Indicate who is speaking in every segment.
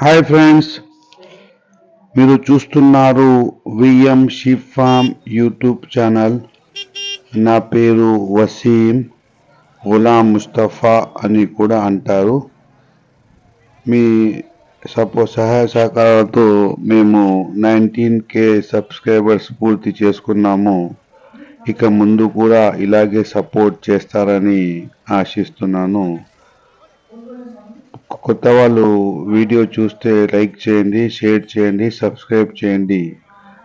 Speaker 1: Hi friends మీరు చూస్తున్నారు VM sheep farm YouTube channel. నా పేరు వసీం గులాం ముస్తఫా అని కూడా అంటారు. మీ సపో సహాయ సహకారాలతో మేము నైన్టీన్ కే సబ్స్క్రైబర్స్ పూర్తి చేసుకున్నాము. ఇక ముందు కూడా ఇలాగే సపోర్ట్ చేస్తారని ఆశిస్తున్నాను. కొత్త వాళ్ళు వీడియో చూస్తే లైక్ చేయండి షేర్ చేయండి సబ్స్క్రైబ్ చేయండి.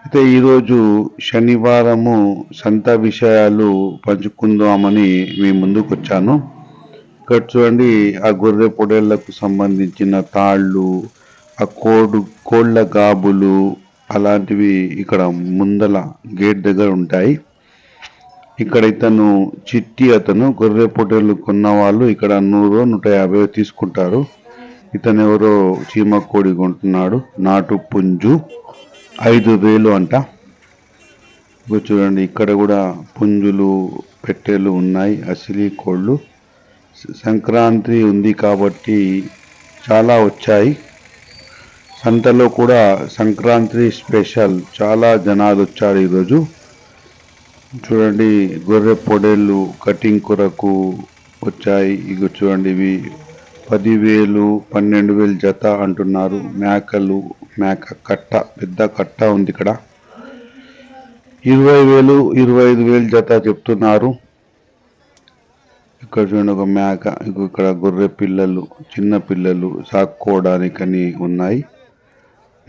Speaker 1: అయితే ఈరోజు శనివారము సంత విషయాలు పంచుకుందామని మీ ముందుకు వచ్చాను ఇక్కడ చూడండి ఆ గొర్రె పొడేళ్ళకు సంబంధించిన తాళ్ళు ఆ కోడు కోళ్ళ గాబులు అలాంటివి ఇక్కడ ముందల గేట్ దగ్గర ఉంటాయి. ఇక్కడ ఇతను చిట్టి అతను గొర్రె పొట్టేళ్ళు కొన్న వాళ్ళు ఇక్కడ నూరు నూట యాభై తీసుకుంటారు. ఇతను ఎవరో చీమ కోడి కొంటున్నాడు. నాటు పుంజు ఐదు వేలు అంట. ఇప్పుడు చూడండి ఇక్కడ కూడా పుంజులు పెట్టెలు ఉన్నాయి అసిలి కోళ్ళు. సంక్రాంతి ఉంది కాబట్టి చాలా వచ్చాయి. సంతలో కూడా సంక్రాంతి స్పెషల్ చాలా జనాలు వచ్చారు ఈరోజు. చూడండి గొర్రె పొడేళ్ళు కటింగ్ కొరకు వచ్చాయి. ఇక చూడండి ఇవి పదివేలు పన్నెండు వేలు జత అంటున్నారు. మేకలు మేక కట్ట పెద్ద కట్ట ఉంది ఇక్కడ. ఇరవై వేలు ఇరవై ఐదు వేలు జత చెప్తున్నారు. ఇక్కడ చూడండి ఒక మేక ఇక్కడ గొర్రె పిల్లలు చిన్న పిల్లలు సాక్కోవడానికని ఉన్నాయి.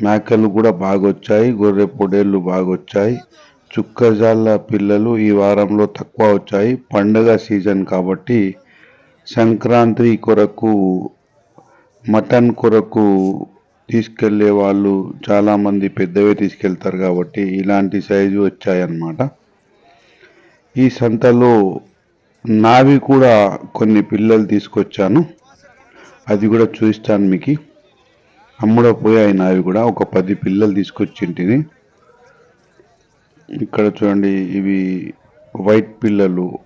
Speaker 1: మేకలు కూడా బాగా వచ్చాయి గొర్రె పొడేళ్ళు బాగా వచ్చాయి చుక్కజాల పిల్లలు ఈ వారంలో తక్కువ వచ్చాయి. పండగ సీజన్ కాబట్టి సంక్రాంతి కొరకు మటన్ కొరకు తీసుకెళ్ళే వాళ్ళు చాలామంది పెద్దవే తీసుకెళ్తారు కాబట్టి ఇలాంటి సైజు వచ్చాయన్నమాట. ఈ సంతలో నావి కూడా కొన్ని పిల్లలు తీసుకొచ్చాను. అది కూడా చూస్తాను మీకు. అమ్ముడ పోయాయి నావి కూడా. ఒక పది పిల్లలు తీసుకొచ్చింటిని. ఇక్కడ చూడండి ఇవి వైట్ పిల్లలు.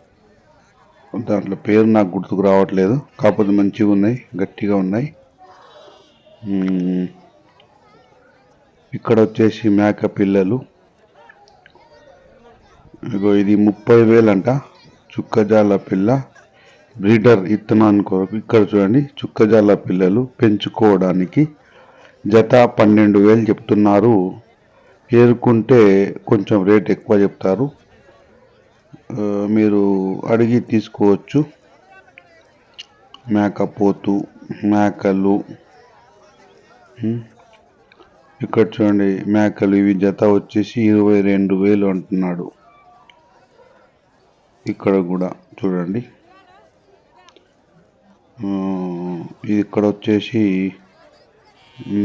Speaker 1: దాంట్లో పేరు నాకు గుర్తుకు రావట్లేదు. కాకపోతే మంచిగా ఉన్నాయి గట్టిగా ఉన్నాయి. ఇక్కడ వచ్చేసి మేక పిల్లలు. ఇగో ఇది ముప్పై వేలంట. చుక్కజాల పిల్ల. బ్రీడర్ ఇత్తనాన్ని కొరకు ఇక్కడ చూడండి. చుక్కజాల పిల్లలు పెంచుకోవడానికి జత పన్నెండు వేలు చెప్తున్నారు. ఏరుకుంటే కొంచెం రేట్ ఎక్కువ చెప్తారు. మీరు అడిగి తీసుకోవచ్చు. మేకపోతు మేకలు ఇక్కడ చూడండి మేకలు ఇవి జత వచ్చేసి ఇరవై రెండు వేలు అంటున్నాడు. ఇక్కడ కూడా చూడండి. ఇది ఇక్కడ వచ్చేసి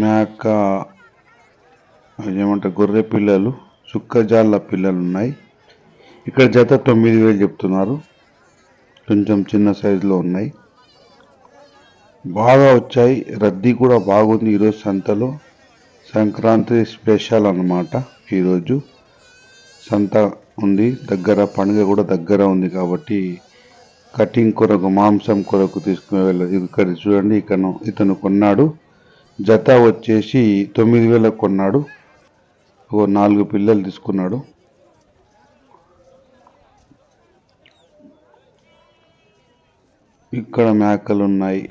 Speaker 1: మేక ఏమంటారు గొర్రె పిల్లలు చుక్కజాళ్ళ పిల్లలు ఉన్నాయి. ఇక్కడ జత తొమ్మిది వేలు చెప్తున్నారు. కొంచెం చిన్న సైజులో ఉన్నాయి. బాగా వచ్చాయి. రద్దీ కూడా బాగుంది ఈరోజు సంతలో. సంక్రాంతి స్పెషల్ అన్నమాట ఈరోజు. సంత ఉంది. దగ్గర పండుగ కూడా దగ్గర ఉంది కాబట్టి కటింగ్ కొరకు మాంసం కొరకు తీసుకుని వెళ్ళదు ఇక్కడ చూడండి ఇతను ఇతను కొన్నాడు. జత వచ్చేసి తొమ్మిది వేలకు కొన్నాడు. ఓ నాలుగు పిల్లలు తీసుకున్నాడు. ఇక్కడ మేకలు ఉన్నాయి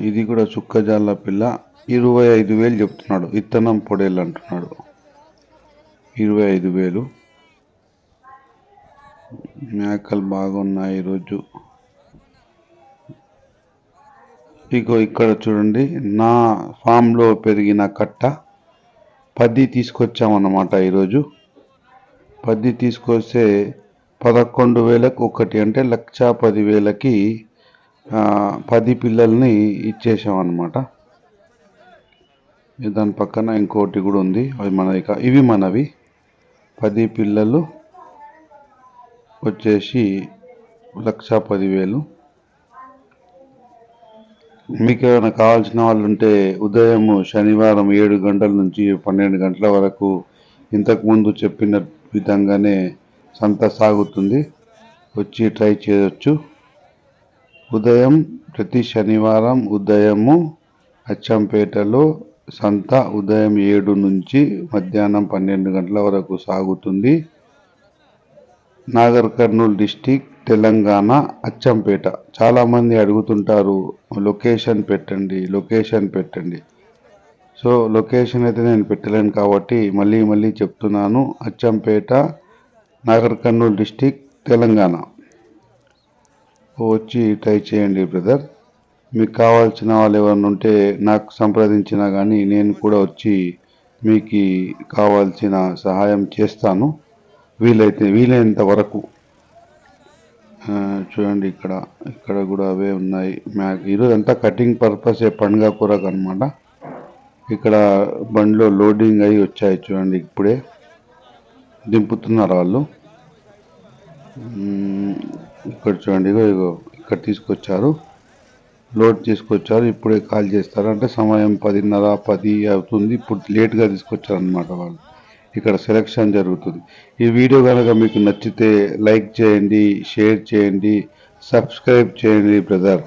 Speaker 1: ఇది కూడా చుక్కజాల పిల్ల. ఇరవై ఐదు వేలు చెప్తున్నాడు. ఇత్తనం పొడేలు అంటున్నాడు. ఇరవై ఐదు వేలు. మేకలు బాగున్నాయి ఈరోజు. ఇగో ఇక్కడ చూడండి. నా ఫామ్లో పెరిగిన కట్ట పది తీసుకొచ్చామన్నమాట ఈరోజు. పది తీసుకొస్తే పదకొండు వేలకు ఒకటి అంటే లక్ష పదివేలకి పది పిల్లల్ని ఇచ్చేసామన్నమాట దాని పక్కన ఇంకోటి కూడా ఉంది. అవి మనవి ఇవి మనవి. పది పిల్లలు వచ్చేసి లక్ష పదివేలు మీకు ఏమైనా కావాల్సిన వాళ్ళు ఉంటే ఉదయం శనివారం ఏడు గంటల నుంచి పన్నెండు గంటల వరకు ఇంతకుముందు చెప్పిన విధంగానే సంత సాగుతుంది వచ్చి ట్రై చేయవచ్చు ఉదయం ప్రతి శనివారం ఉదయము అచ్చంపేటలో సంత ఉదయం ఏడు నుంచి మధ్యాహ్నం పన్నెండు గంటల వరకు సాగుతుంది. నాగర్ కర్నూల్ డిస్టిక్ తెలంగాణ అచ్చంపేట. చాలామంది అడుగుతుంటారు లొకేషన్ పెట్టండి లొకేషన్ పెట్టండి. సో లొకేషన్ అయితే నేను పెట్టలేను కాబట్టి మళ్ళీ మళ్ళీ చెప్తున్నాను. అచ్చంపేట నాగర్ కర్నూలు డిస్టిక్ తెలంగాణ. వచ్చి ట్రై చేయండి బ్రదర్. మీకు కావాల్సిన వాళ్ళు ఎవరైనా ఉంటే నాకు సంప్రదించినా కానీ నేను కూడా వచ్చి మీకు కావాల్సిన సహాయం చేస్తాను. వీలైతే వీలైనంత వరకు. చూడండి ఇక్కడ ఇక్కడ కూడా అవే ఉన్నాయి. మ్యాగ్ ఈరోజు అంతా కటింగ్ పర్పస్ పండుగ కూరకు అనమాట ఇక్కడ బండిలో లోడింగ్ అయి వచ్చాయి చూడండి ఇప్పుడే. దింపుతున్నారు వాళ్ళు. ఇక్కడ చూడండి ఇగో ఇగో ఇక్కడ తీసుకొచ్చారు. లోడ్ తీసుకొచ్చారు ఇప్పుడే కాల్ చేస్తారు. అంటే సమయం పదిన్నర పది అవుతుంది. ఇప్పుడు లేట్గా తీసుకొచ్చారనమాట వాళ్ళు. ఇక్కడ సెలక్షన్ జరుగుతుంది. ఈ వీడియో కనుక మీకు నచ్చితే లైక్ చేయండి షేర్ చేయండి సబ్స్క్రైబ్ చేయండి బ్రదర్.